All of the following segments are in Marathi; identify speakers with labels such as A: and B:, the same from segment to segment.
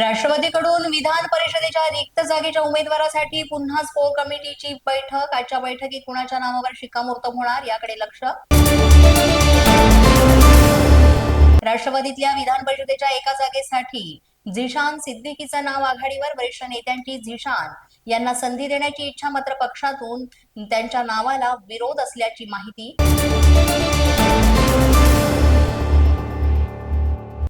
A: राष्ट्रवादीकडून विधान परिषदेच्या रिक्त जागेच्या उमेदवारासाठी पुन्हा स्कोर कमिटीची बैठक. आजच्या बैठकीत कुणाच्या नावावर शिक्कामोर्तब होणार याकडे लक्ष. राष्ट्रवादीतल्या विधान परिषदेच्या एका जागेसाठी झिशान सिद्दीकीचं नाव आघाडीवर. वरिष्ठ नेत्यांची झिशान यांना संधी देण्याची इच्छा मात्र पक्षातून त्यांच्या नावाला विरोध असल्याची माहिती.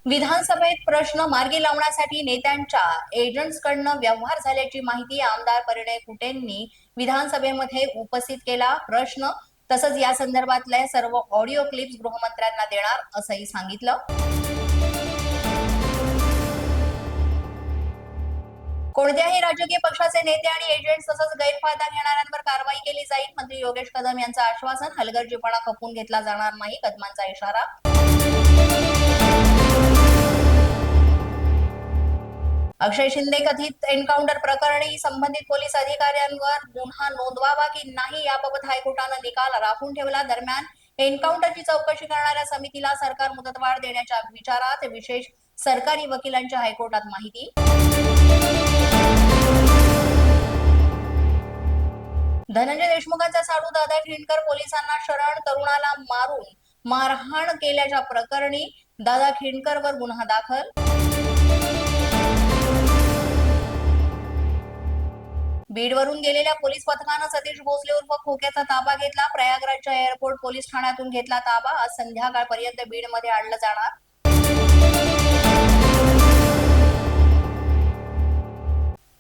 A: विधानसभेत प्रश्न मार्गी लावण्यासाठी नेत्यांच्या एजंट्सकडनं व्यवहार झाल्याची माहिती आमदार परिणय कुटेंनी विधानसभेमध्ये उपस्थित केला. प्रश्न तसंच या संदर्भातले सर्व ऑडिओ क्लिप्स गृहमंत्र्यांना देणार असंही सांगितलं. कोणत्याही राजकीय पक्षाचे नेते आणि एजंट्स तसंच गैरफायदा घेणाऱ्यांवर कारवाई केली जाईल मंत्री योगेश कदम यांचं आश्वासन हलगर्जीपणा खपून घेतला जाणार नाही कदमांचा इशारा अक्षय शिंदे कथित एन्काउंटर प्रकरणी संबंधित पोलीस अधिकाऱ्यांवर गुन्हा नोंदवावा की नाही याबाबत हायकोर्टानं निकाल राखून ठेवला. दरम्यान एन्काउंटरची चौकशी करणाऱ्या समितीला सरकार मुदतवाढ देण्याच्या विचारात विशेष सरकारी वकिलांच्या हायकोर्टात माहिती. धनंजय देशमुखांचा साडू दादा खिंडकर पोलिसांना शरण तरुणाला मारून मारहाण केल्याच्या प्रकरणी दादा खिंडकरवर गुन्हा दाखल. बीडवरून गेलेल्या पोलीस पथकानं सतीश भोसले उर्फ खोक्याचा ताबा घेतला. प्रयागराजच्या एअरपोर्ट पोलीस ठाण्यातून घेतला ताबा. आज संध्याकाळपर्यंत बीडमध्ये आणलं जाणार.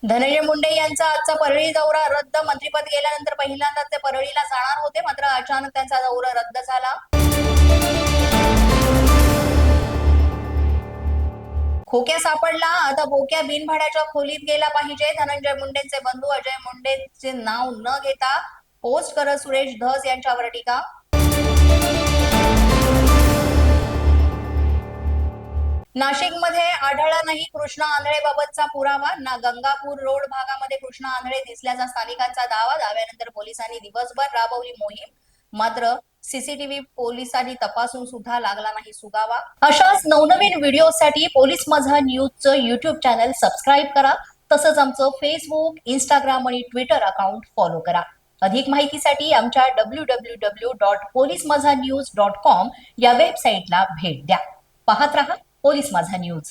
A: धनंजय मुंडे यांचा आजचा परळी दौरा रद्द. मंत्रिपद गेल्यानंतर पहिल्यांदाच ते परळीला जाणार होते. मात्र अचानक त्यांचा दौरा रद्द झाला. खोक्या सापडला. आता बोक्या बिनभाड्याच्या खोलीत गेला पाहिजे. धनंजय मुंडेंचे बंधू अजय मुंडेंचे नाव न घेता पोस्ट करत सुरेश धस यांच्यावर टीका. नाशिकमध्ये आढळला नाही कृष्णा आंधळे बाबतचा पुरावा. ना गंगापूर रोड भागामध्ये कृष्णा आंधळे दिसल्याचा स्थानिकांचा दावा. दाव्यानंतर पोलिसांनी दिवसभर राबवली मोहीम. मात्र सीसीटीव्ही पोलिसांनी तपासून सुद्धा लागला नाही सुगावा. अशाच नवनवीन व्हिडिओसाठी पोलीस माझा न्यूजचं युट्यूब चॅनल सबस्क्राईब करा. तसंच आमचं फेसबुक इंस्टाग्राम आणि ट्विटर अकाउंट फॉलो करा. अधिक माहितीसाठी आमच्या W W W dot police Majha news dot com या वेबसाईटला भेट द्या. पाहत रहा पोलीस माझा न्यूज